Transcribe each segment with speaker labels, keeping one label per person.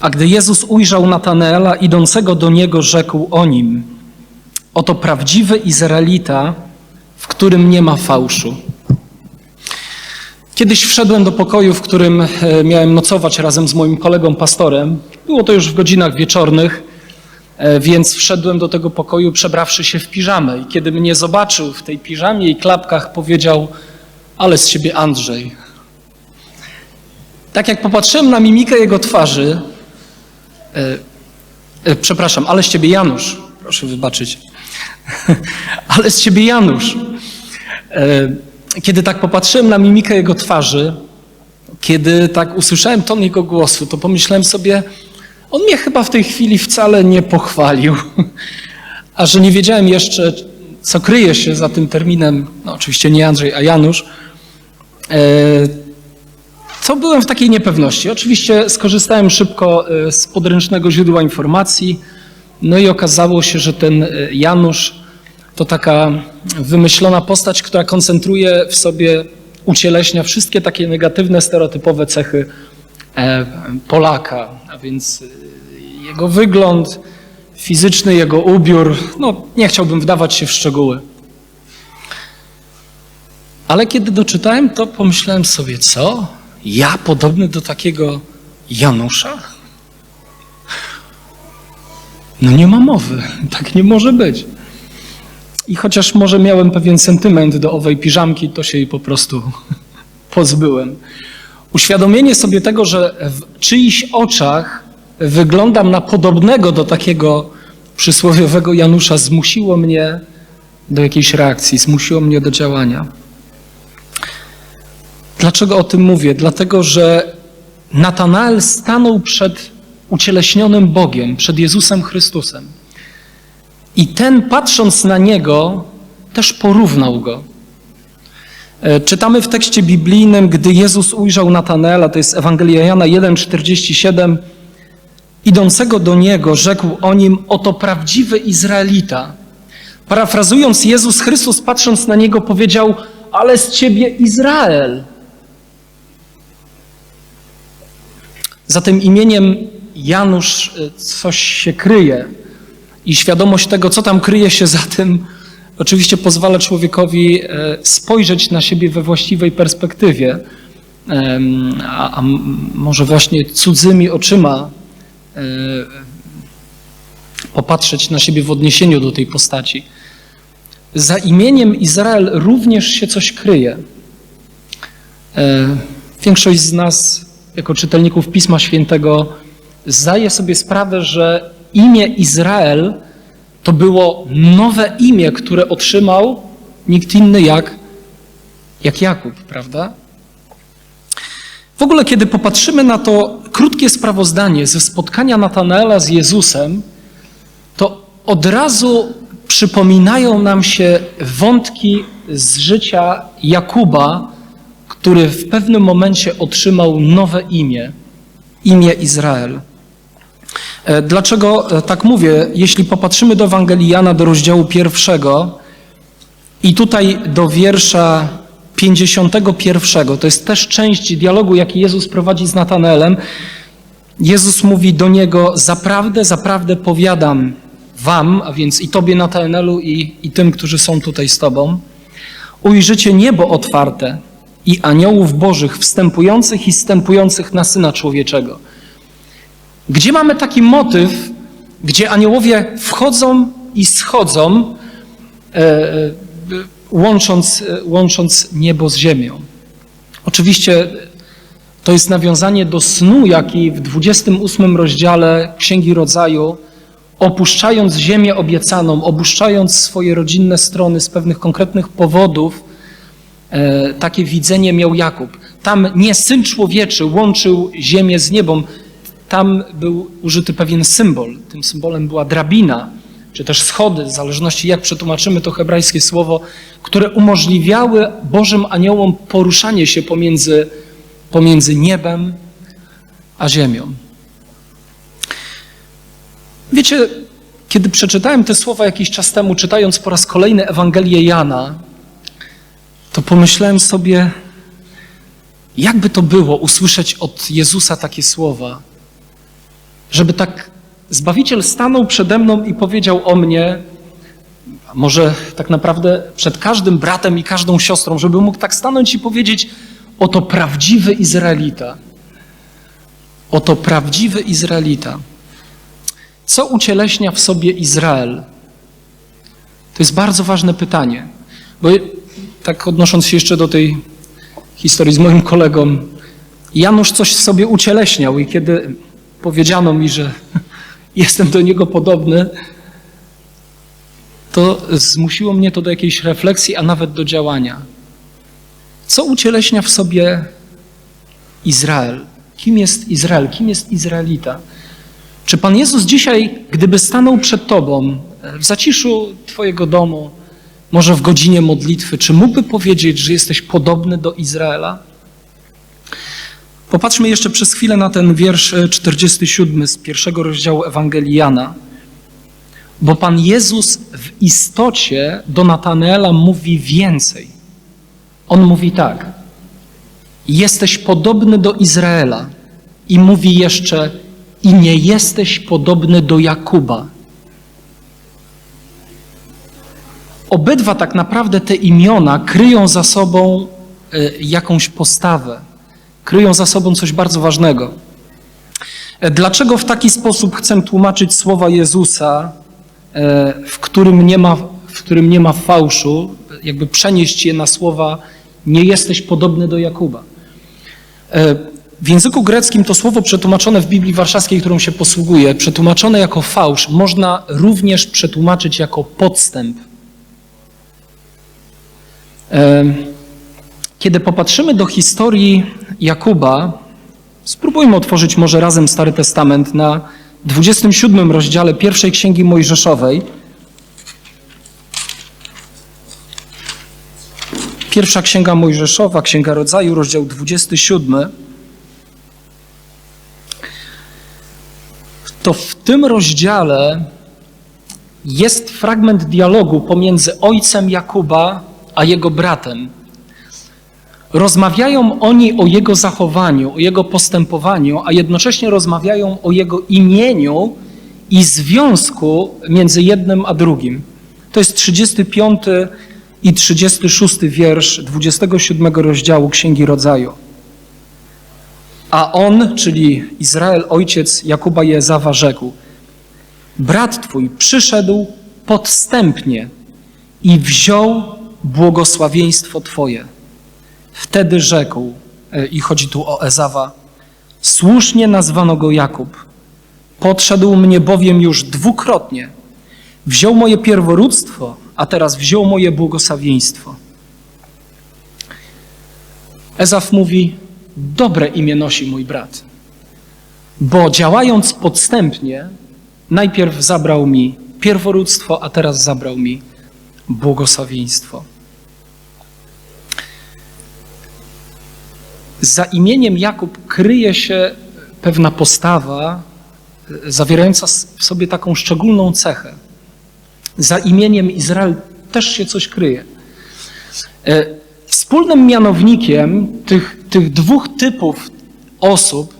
Speaker 1: A gdy Jezus ujrzał Natanaela idącego do niego, rzekł o nim: Oto prawdziwy Izraelita, w którym nie ma fałszu. Kiedyś wszedłem do pokoju, w którym e, miałem nocować razem z moim kolegą pastorem. Było to już w godzinach wieczornych, e, więc wszedłem do tego pokoju przebrawszy się w piżamę. I kiedy mnie zobaczył w tej piżamie i klapkach, powiedział: Ale z siebie Andrzej. Tak jak popatrzyłem na mimikę jego twarzy, e, e, przepraszam, ale z ciebie Janusz, proszę wybaczyć, ale z ciebie Janusz. E, kiedy tak popatrzyłem na mimikę jego twarzy, kiedy tak usłyszałem ton jego głosu, to pomyślałem sobie, on mnie chyba w tej chwili wcale nie pochwalił. A że nie wiedziałem jeszcze, co kryje się za tym terminem, no oczywiście nie Andrzej, a Janusz, to byłem w takiej niepewności. Oczywiście skorzystałem szybko e, z podręcznego źródła informacji, no i okazało się, że ten e, Janusz to taka wymyślona postać, która koncentruje w sobie, ucieleśnia wszystkie takie negatywne, stereotypowe cechy e, Polaka, a więc jego wygląd fizyczny, jego ubiór. No, nie chciałbym wdawać się w szczegóły. Ale kiedy doczytałem to, pomyślałem sobie, co? Ja podobny do takiego Janusza? No nie ma mowy, tak nie może być. I chociaż może miałem pewien sentyment do owej piżamki, to się jej po prostu pozbyłem. Uświadomienie sobie tego, że w czyichś oczach wyglądam na podobnego do takiego przysłowiowego Janusza, zmusiło mnie do jakiejś reakcji, zmusiło mnie do działania. Dlaczego o tym mówię? Dlatego, że Natanael stanął przed ucieleśnionym Bogiem, przed Jezusem Chrystusem. I ten, patrząc na niego, też porównał go. E, Czytamy w tekście biblijnym, gdy Jezus ujrzał Natanaela, to jest Ewangelia Jana 1,47, idącego do niego, rzekł o nim: Oto prawdziwy Izraelita. Parafrazując, Jezus Chrystus, patrząc na niego, powiedział: Ale z ciebie Izrael. Za tym imieniem Janusz e, coś się kryje. I świadomość tego, co tam kryje się za tym, oczywiście pozwala człowiekowi e, spojrzeć na siebie we właściwej perspektywie, a, a może właśnie cudzymi oczyma e, popatrzeć na siebie w odniesieniu do tej postaci. Za imieniem Izrael również się coś kryje. E, Większość z nas, jako czytelników Pisma Świętego, zdaje sobie sprawę, że imię Izrael to było nowe imię, które otrzymał nikt inny jak, jak Jakub, prawda? W ogóle, kiedy popatrzymy na to krótkie sprawozdanie ze spotkania Natanaela z Jezusem, to od razu przypominają nam się wątki z życia Jakuba, który w pewnym momencie otrzymał nowe imię imię Izrael. E, Dlaczego e, tak mówię? Jeśli popatrzymy do Ewangelii Jana, do rozdziału pierwszego i tutaj do wiersza 51, to jest też część dialogu, jaki Jezus prowadzi z Natanaelem. Jezus mówi do niego: Zaprawdę, zaprawdę powiadam wam, a więc i tobie, Natanaelu, i, i tym, którzy są tutaj z tobą, ujrzycie niebo otwarte i aniołów bożych wstępujących i zstępujących na Syna Człowieczego. Gdzie mamy taki motyw, gdzie aniołowie wchodzą i schodzą, e, e, łącząc, e, łącząc niebo z ziemią? Oczywiście to jest nawiązanie do snu, jaki w 28 rozdziale Księgi Rodzaju, opuszczając ziemię obiecaną, opuszczając swoje rodzinne strony z pewnych konkretnych powodów, takie widzenie miał Jakub. Tam nie syn człowieczy łączył ziemię z niebem, tam był użyty pewien symbol. Tym symbolem była drabina, czy też schody, w zależności jak przetłumaczymy to hebrajskie słowo, które umożliwiały Bożym aniołom poruszanie się pomiędzy, pomiędzy niebem a ziemią. Wiecie, kiedy przeczytałem te słowa jakiś czas temu, czytając po raz kolejny Ewangelię Jana, to pomyślałem sobie, jakby to było usłyszeć od Jezusa takie słowa. żeby tak Zbawiciel stanął przede mną i powiedział o mnie, może tak naprawdę przed każdym bratem i każdą siostrą, żeby mógł tak stanąć i powiedzieć: Oto prawdziwy Izraelita. Oto prawdziwy Izraelita. Co ucieleśnia w sobie Izrael? To jest bardzo ważne pytanie. Bo tak odnosząc się jeszcze do tej historii z moim kolegą, Janusz coś sobie ucieleśniał i kiedy powiedziano mi, że jestem do niego podobny, to zmusiło mnie to do jakiejś refleksji, a nawet do działania. Co ucieleśnia w sobie Izrael? Kim jest Izrael? Kim jest Izraelita? Czy Pan Jezus dzisiaj, gdyby stanął przed Tobą w zaciszu Twojego domu, może w godzinie modlitwy, czy mógłby powiedzieć, że jesteś podobny do Izraela? Popatrzmy jeszcze przez chwilę na ten wiersz 47 z pierwszego rozdziału Ewangelii Jana. Bo Pan Jezus w istocie do Natanaela mówi więcej. On mówi tak: Jesteś podobny do Izraela. I mówi jeszcze: I nie jesteś podobny do Jakuba. Obydwa tak naprawdę te imiona kryją za sobą y, jakąś postawę, kryją za sobą coś bardzo ważnego. Dlaczego w taki sposób chcę tłumaczyć słowa Jezusa, w którym nie ma, w którym nie ma fałszu, jakby przenieść je na słowa nie jesteś podobny do Jakuba. W języku greckim to słowo przetłumaczone w Biblii Warszawskiej, którą się posługuje, przetłumaczone jako fałsz, można również przetłumaczyć jako podstęp. Kiedy popatrzymy do historii Jakuba, spróbujmy otworzyć może razem Stary Testament na 27 rozdziale pierwszej księgi Mojżeszowej. Pierwsza księga Mojżeszowa, księga rodzaju, rozdział 27. To w tym rozdziale jest fragment dialogu pomiędzy ojcem Jakuba a jego bratem. Rozmawiają oni o jego zachowaniu, o jego postępowaniu, a jednocześnie rozmawiają o jego imieniu i związku między jednym a drugim. To jest 35 i 36 wiersz 27 rozdziału Księgi Rodzaju. A on, czyli Izrael, ojciec Jakuba i Ezawa, rzekł: Brat twój przyszedł podstępnie i wziął błogosławieństwo twoje. Wtedy rzekł, i chodzi tu o Ezawa, słusznie nazwano go Jakub. Podszedł mnie bowiem już dwukrotnie. Wziął moje pierworództwo, a teraz wziął moje błogosławieństwo. Ezaf mówi, dobre imię nosi mój brat, bo działając podstępnie, najpierw zabrał mi pierworództwo, a teraz zabrał mi błogosławieństwo. Za imieniem Jakub kryje się pewna postawa zawierająca w sobie taką szczególną cechę. Za imieniem Izrael też się coś kryje. Wspólnym mianownikiem tych, tych dwóch typów osób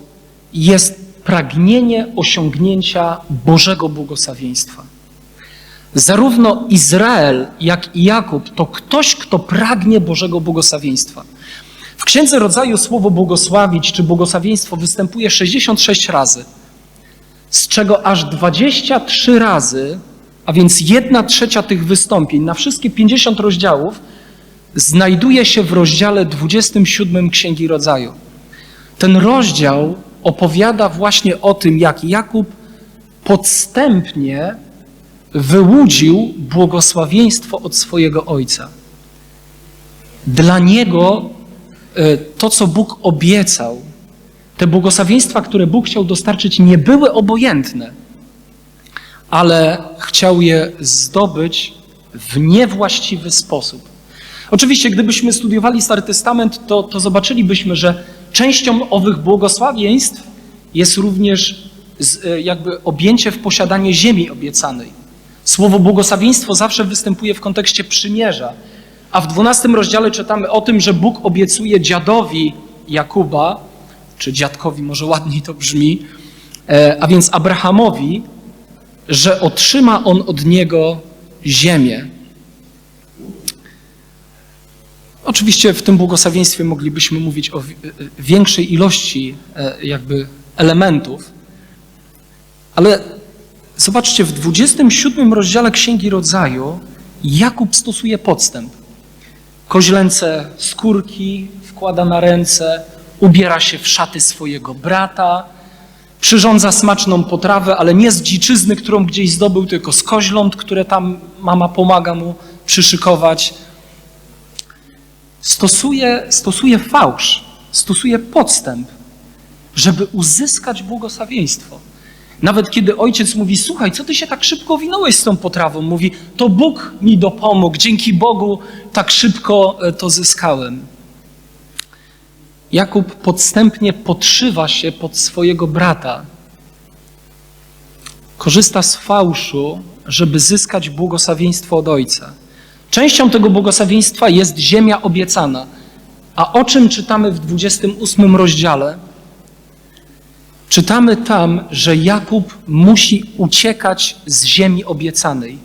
Speaker 1: jest pragnienie osiągnięcia Bożego błogosławieństwa. Zarówno Izrael, jak i Jakub to ktoś, kto pragnie Bożego błogosławieństwa. W Księdze Rodzaju słowo błogosławić czy błogosławieństwo występuje 66 razy, z czego aż 23 razy, a więc jedna trzecia tych wystąpień na wszystkie 50 rozdziałów, znajduje się w rozdziale 27 Księgi Rodzaju. Ten rozdział opowiada właśnie o tym, jak Jakub podstępnie wyłudził błogosławieństwo od swojego ojca. Dla niego to, co Bóg obiecał, te błogosławieństwa, które Bóg chciał dostarczyć, nie były obojętne, ale chciał je zdobyć w niewłaściwy sposób. Oczywiście, gdybyśmy studiowali Stary Testament, to, to zobaczylibyśmy, że częścią owych błogosławieństw jest również z, jakby objęcie w posiadanie ziemi obiecanej. Słowo błogosławieństwo zawsze występuje w kontekście przymierza. A w 12 rozdziale czytamy o tym, że Bóg obiecuje dziadowi Jakuba, czy dziadkowi, może ładniej to brzmi, e, a więc Abrahamowi, że otrzyma on od niego ziemię. Oczywiście w tym błogosławieństwie moglibyśmy mówić o wi- większej ilości e, jakby elementów, ale zobaczcie, w 27 rozdziale Księgi Rodzaju Jakub stosuje podstęp. Koźlęce skórki wkłada na ręce, ubiera się w szaty swojego brata, przyrządza smaczną potrawę, ale nie z dziczyzny, którą gdzieś zdobył, tylko z koźląt, które tam mama pomaga mu przyszykować. Stosuje, stosuje fałsz, stosuje podstęp, żeby uzyskać błogosławieństwo. Nawet kiedy ojciec mówi, słuchaj, co ty się tak szybko winąłeś z tą potrawą? Mówi, to Bóg mi dopomógł, dzięki Bogu tak szybko e, to zyskałem. Jakub podstępnie podszywa się pod swojego brata. Korzysta z fałszu, żeby zyskać błogosławieństwo od ojca. Częścią tego błogosławieństwa jest ziemia obiecana. A o czym czytamy w 28 rozdziale? Czytamy tam, że Jakub musi uciekać z ziemi obiecanej.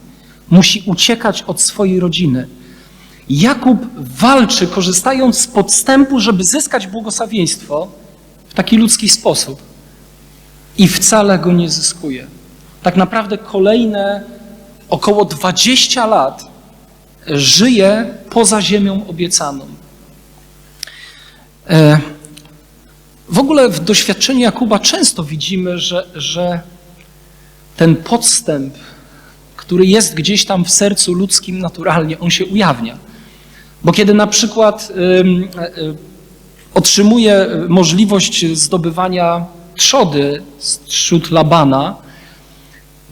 Speaker 1: Musi uciekać od swojej rodziny. Jakub walczy, korzystając z podstępu, żeby zyskać błogosławieństwo w taki ludzki sposób. I wcale go nie zyskuje. Tak naprawdę kolejne około 20 lat żyje poza ziemią obiecaną. E, w ogóle w doświadczeniu Jakuba często widzimy, że, że ten podstęp, który jest gdzieś tam w sercu ludzkim naturalnie, on się ujawnia. Bo kiedy na przykład ym, y, otrzymuje możliwość zdobywania trzody wśród Labana,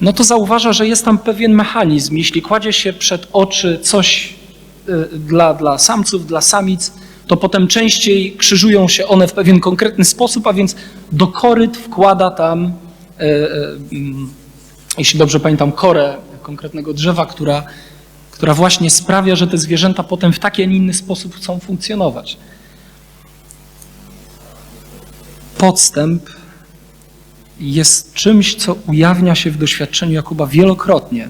Speaker 1: no to zauważa, że jest tam pewien mechanizm. Jeśli kładzie się przed oczy coś y, dla, dla samców, dla samic, to potem częściej krzyżują się one w pewien konkretny sposób, a więc do koryt wkłada tam, y, y, mm, jeśli dobrze pamiętam, korę konkretnego drzewa, która, która właśnie sprawia, że te zwierzęta potem w taki, a nie inny sposób chcą funkcjonować. Podstęp jest czymś, co ujawnia się w doświadczeniu Jakuba wielokrotnie,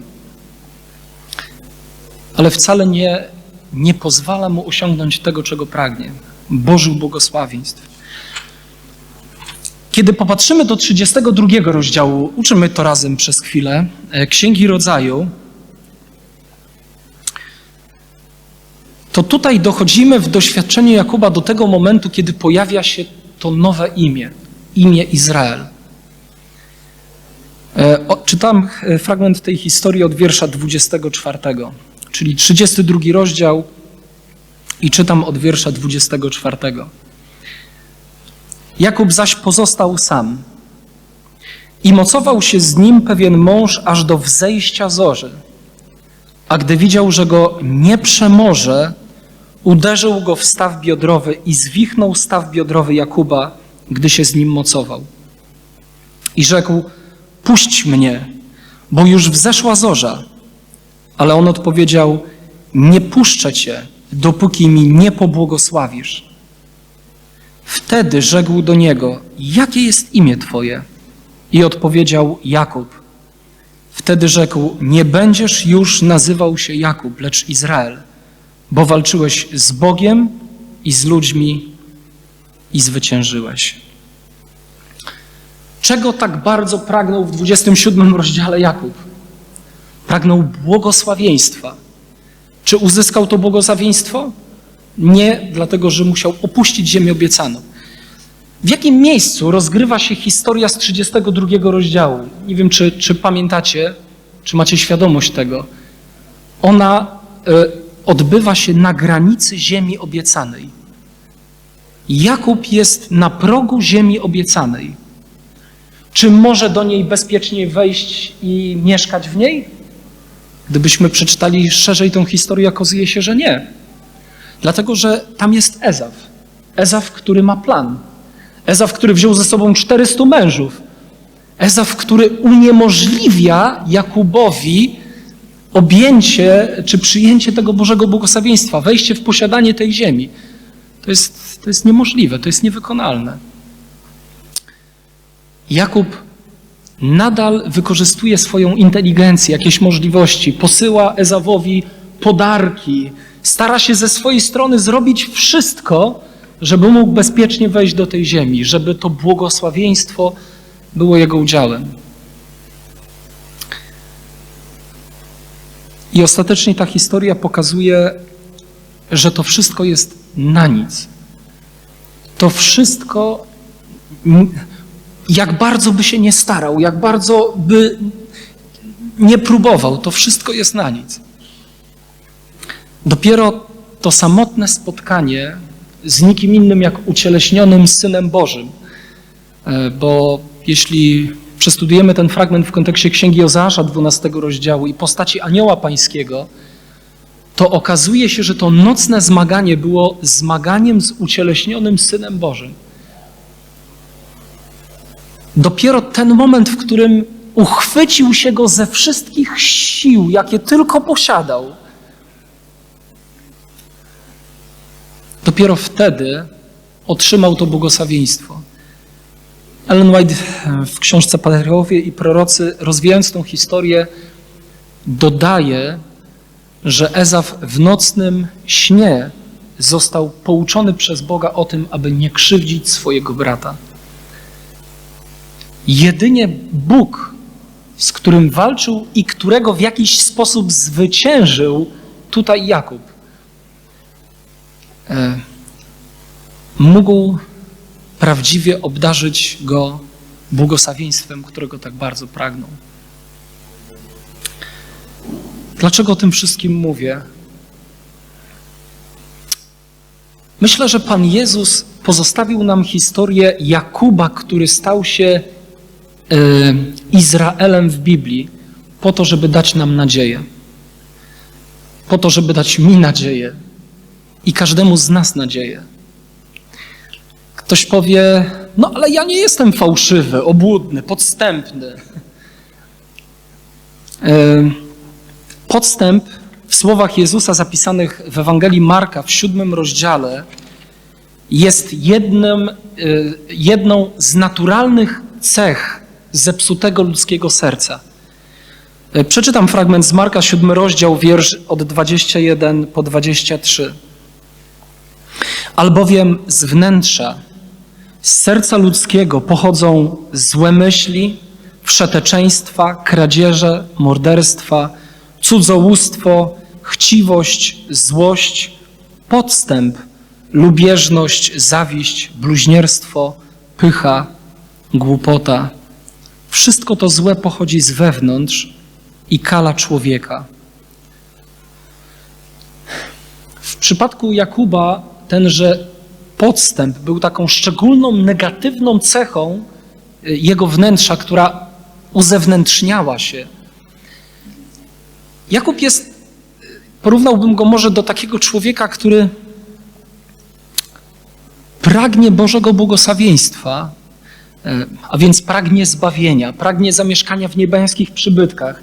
Speaker 1: ale wcale nie, nie pozwala mu osiągnąć tego, czego pragnie Bożych błogosławieństw. Kiedy popatrzymy do 32 rozdziału, uczymy to razem przez chwilę, e, Księgi Rodzaju, to tutaj dochodzimy w doświadczeniu Jakuba do tego momentu, kiedy pojawia się to nowe imię, imię Izrael. E, czytam e, fragment tej historii od wiersza 24, czyli 32 rozdział i czytam od wiersza 24. Jakub zaś pozostał sam i mocował się z nim pewien mąż aż do wzejścia zorzy. A gdy widział, że go nie przemoże, uderzył go w staw biodrowy i zwichnął staw biodrowy Jakuba, gdy się z nim mocował. I rzekł, puść mnie, bo już wzeszła zorza. Ale on odpowiedział, nie puszczę cię, dopóki mi nie pobłogosławisz. Wtedy rzekł do niego, jakie jest imię twoje? I odpowiedział, Jakub. Wtedy rzekł, nie będziesz już nazywał się Jakub, lecz Izrael, bo walczyłeś z Bogiem i z ludźmi i zwyciężyłeś. Czego tak bardzo pragnął w 27 rozdziale Jakub? Pragnął błogosławieństwa. Czy uzyskał to błogosławieństwo? Nie, dlatego że musiał opuścić ziemię obiecaną. W jakim miejscu rozgrywa się historia z 32 rozdziału? Nie wiem, czy, czy pamiętacie, czy macie świadomość tego. Ona y, odbywa się na granicy ziemi obiecanej. Jakub jest na progu ziemi obiecanej. Czy może do niej bezpiecznie wejść i mieszkać w niej? Gdybyśmy przeczytali szerzej tę historię, okazuje się, że nie. Dlatego, że tam jest Ezaf. Ezaf, który ma plan. Ezaf, który wziął ze sobą 400 mężów. Ezaf, który uniemożliwia Jakubowi objęcie czy przyjęcie tego Bożego błogosławieństwa, wejście w posiadanie tej ziemi. To jest, to jest niemożliwe, to jest niewykonalne. Jakub nadal wykorzystuje swoją inteligencję, jakieś możliwości, posyła Ezawowi podarki, stara się ze swojej strony zrobić wszystko, żeby mógł bezpiecznie wejść do tej ziemi, żeby to błogosławieństwo było jego udziałem. I ostatecznie ta historia pokazuje, że to wszystko jest na nic. To wszystko, jak bardzo by się nie starał, jak bardzo by nie próbował, to wszystko jest na nic. Dopiero to samotne spotkanie z nikim innym jak ucieleśnionym Synem Bożym, e, bo jeśli przestudujemy ten fragment w kontekście Księgi Ozeasza 12 rozdziału i postaci anioła pańskiego, to okazuje się, że to nocne zmaganie było zmaganiem z ucieleśnionym Synem Bożym. Dopiero ten moment, w którym uchwycił się go ze wszystkich sił, jakie tylko posiadał, dopiero wtedy otrzymał to błogosławieństwo. Ellen White w książce Patriarchowie i prorocy, rozwijając tą historię, dodaje, że Ezaf w nocnym śnie został pouczony przez Boga o tym, aby nie krzywdzić swojego brata. Jedynie Bóg, z którym walczył i którego w jakiś sposób zwyciężył tutaj Jakub, e, mógł prawdziwie obdarzyć go błogosławieństwem, którego tak bardzo pragnął. Dlaczego o tym wszystkim mówię? Myślę, że Pan Jezus pozostawił nam historię Jakuba, który stał się Izraelem w Biblii, po to, żeby dać nam nadzieję. Po to, żeby dać mi nadzieję i każdemu z nas nadzieję. Ktoś powie, no ale ja nie jestem fałszywy, obłudny, podstępny. E, podstęp w słowach Jezusa zapisanych w Ewangelii Marka w siódmym rozdziale jest jednym, e, jedną z naturalnych cech zepsutego ludzkiego serca. E, przeczytam fragment z Marka, siódmy rozdział, wiersz od 21 po 23. Albowiem z wnętrza z serca ludzkiego pochodzą złe myśli, wszeteczeństwa, kradzieże, morderstwa, cudzołóstwo, chciwość, złość, podstęp, lubieżność, zawiść, bluźnierstwo, pycha, głupota. Wszystko to złe pochodzi z wewnątrz i kala człowieka. W przypadku Jakuba tenże podstęp był taką szczególną negatywną cechą y, jego wnętrza, która uzewnętrzniała się. Jakub jest, porównałbym go może do takiego człowieka, który pragnie Bożego błogosławieństwa, y, a więc pragnie zbawienia, pragnie zamieszkania w niebiańskich przybytkach,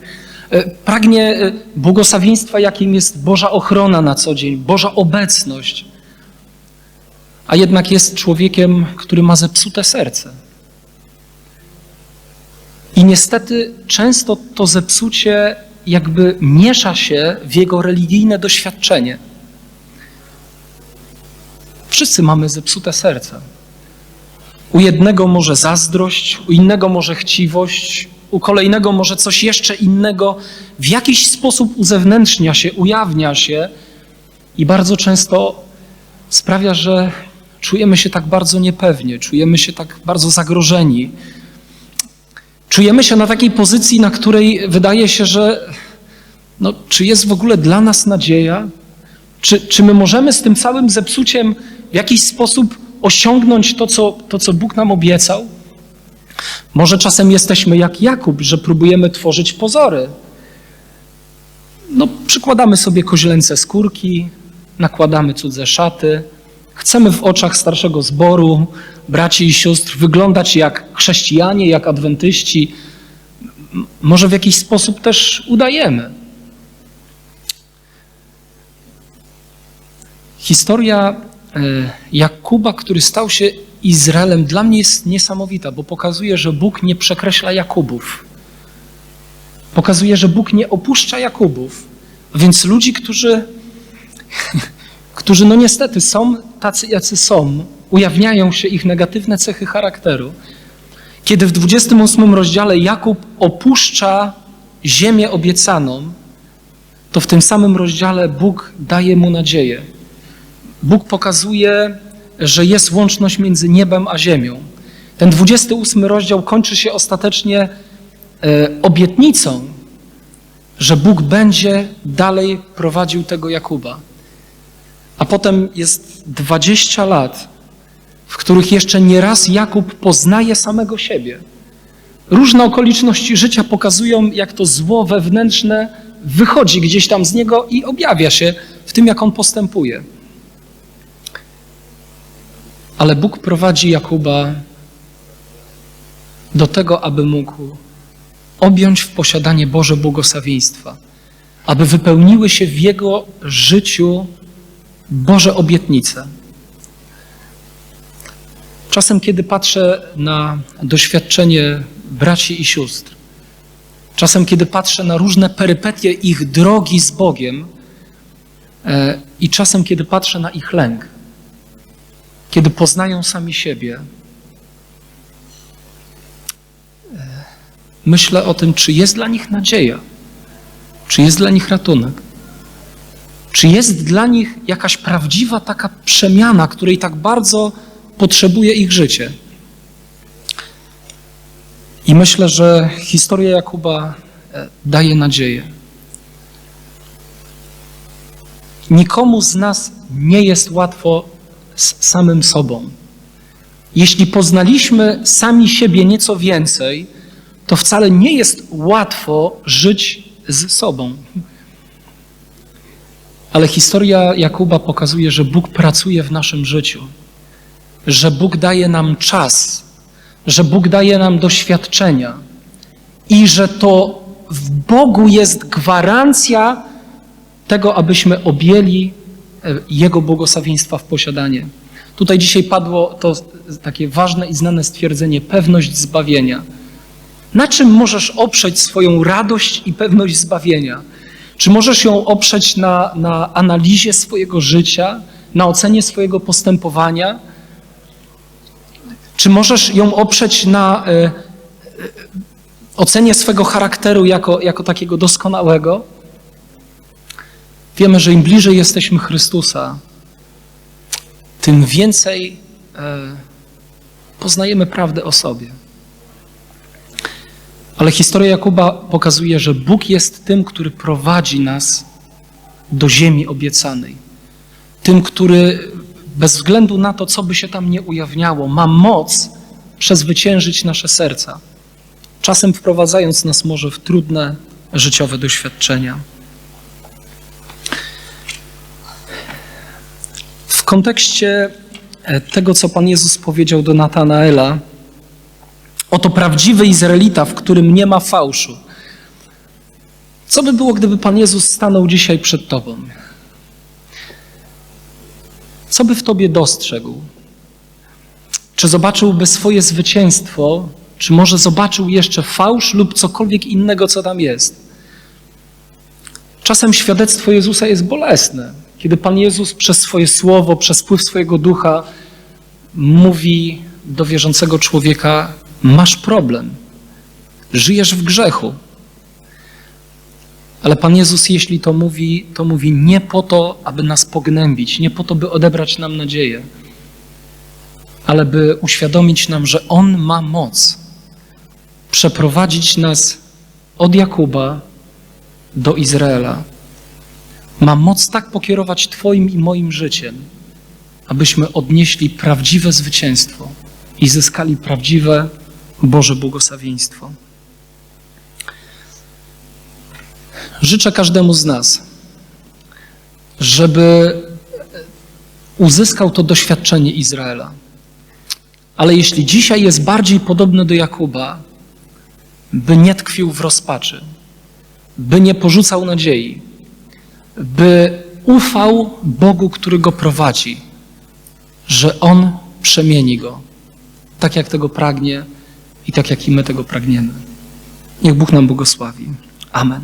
Speaker 1: y, pragnie błogosławieństwa, jakim jest Boża ochrona na co dzień, Boża obecność a jednak jest człowiekiem, który ma zepsute serce. I niestety często to zepsucie jakby miesza się w jego religijne doświadczenie. Wszyscy mamy zepsute serce. U jednego może zazdrość, u innego może chciwość, u kolejnego może coś jeszcze innego. W jakiś sposób uzewnętrznia się, ujawnia się i bardzo często sprawia, że czujemy się tak bardzo niepewnie, czujemy się tak bardzo zagrożeni. Czujemy się na takiej pozycji, na której wydaje się, że no, czy jest w ogóle dla nas nadzieja? Czy, czy my możemy z tym całym zepsuciem w jakiś sposób osiągnąć to co, to, co Bóg nam obiecał? Może czasem jesteśmy jak Jakub, że próbujemy tworzyć pozory. No, przykładamy sobie koźlęce skórki, nakładamy cudze szaty, Chcemy w oczach starszego zboru, braci i sióstr, wyglądać jak chrześcijanie, jak adwentyści. Może w jakiś sposób też udajemy. Historia Jakuba, który stał się Izraelem, dla mnie jest niesamowita, bo pokazuje, że Bóg nie przekreśla Jakubów. Pokazuje, że Bóg nie opuszcza Jakubów. Więc ludzi, którzy, którzy no niestety są tacy, jacy są, ujawniają się ich negatywne cechy charakteru. Kiedy w 28 rozdziale Jakub opuszcza ziemię obiecaną, to w tym samym rozdziale Bóg daje mu nadzieję. Bóg pokazuje, że jest łączność między niebem a ziemią. Ten 28 rozdział kończy się ostatecznie e, obietnicą, że Bóg będzie dalej prowadził tego Jakuba. A potem jest 20 lat, w których jeszcze nieraz Jakub poznaje samego siebie. Różne okoliczności życia pokazują, jak to zło wewnętrzne wychodzi gdzieś tam z niego i objawia się w tym, jak on postępuje. Ale Bóg prowadzi Jakuba do tego, aby mógł objąć w posiadanie Boże błogosławieństwa, aby wypełniły się w jego życiu Boże obietnice. Czasem, kiedy patrzę na doświadczenie braci i sióstr, czasem, kiedy patrzę na różne perypetie ich drogi z Bogiem e, i czasem, kiedy patrzę na ich lęk, kiedy poznają sami siebie, e, myślę o tym, czy jest dla nich nadzieja, czy jest dla nich ratunek, czy jest dla nich jakaś prawdziwa taka przemiana, której tak bardzo potrzebuje ich życie. I myślę, że historia Jakuba e, daje nadzieję. Nikomu z nas nie jest łatwo z samym sobą. Jeśli poznaliśmy sami siebie nieco więcej, to wcale nie jest łatwo żyć z sobą. Ale historia Jakuba pokazuje, że Bóg pracuje w naszym życiu, że Bóg daje nam czas, że Bóg daje nam doświadczenia i że to w Bogu jest gwarancja tego, abyśmy objęli Jego błogosławieństwa w posiadanie. Tutaj dzisiaj padło to takie ważne i znane stwierdzenie pewność zbawienia. Na czym możesz oprzeć swoją radość i pewność zbawienia? Czy możesz ją oprzeć na, na analizie swojego życia, na ocenie swojego postępowania? Czy możesz ją oprzeć na y, y, ocenie swego charakteru jako, jako takiego doskonałego? Wiemy, że im bliżej jesteśmy Chrystusa, tym więcej y, poznajemy prawdę o sobie. Ale historia Jakuba pokazuje, że Bóg jest tym, który prowadzi nas do ziemi obiecanej. Tym, który bez względu na to, co by się tam nie ujawniało, ma moc przezwyciężyć nasze serca, czasem wprowadzając nas może w trudne życiowe doświadczenia. Kontekście tego, co Pan Jezus powiedział do Natanaela, Oto prawdziwy Izraelita, w którym nie ma fałszu. Co by było, gdyby Pan Jezus stanął dzisiaj przed Tobą? Co by w Tobie dostrzegł? Czy zobaczyłby swoje zwycięstwo, czy może zobaczył jeszcze fałsz lub cokolwiek innego, co tam jest? Czasem świadectwo Jezusa jest bolesne, kiedy Pan Jezus przez swoje słowo, przez wpływ swojego ducha mówi do wierzącego człowieka, masz problem, żyjesz w grzechu. Ale Pan Jezus, jeśli to mówi, to mówi nie po to, aby nas pognębić, nie po to, by odebrać nam nadzieję, ale by uświadomić nam, że On ma moc przeprowadzić nas od Jakuba do Izraela. Ma moc tak pokierować Twoim i moim życiem, abyśmy odnieśli prawdziwe zwycięstwo i zyskali prawdziwe Boże błogosławieństwo. Życzę każdemu z nas, żeby uzyskał to doświadczenie Izraela. Ale jeśli dzisiaj jest bardziej podobny do Jakuba, by nie tkwił w rozpaczy, by nie porzucał nadziei, by ufał Bogu, który go prowadzi że On przemieni go, tak jak tego pragnie i tak jak i my tego pragniemy. Niech Bóg nam błogosławi. Amen.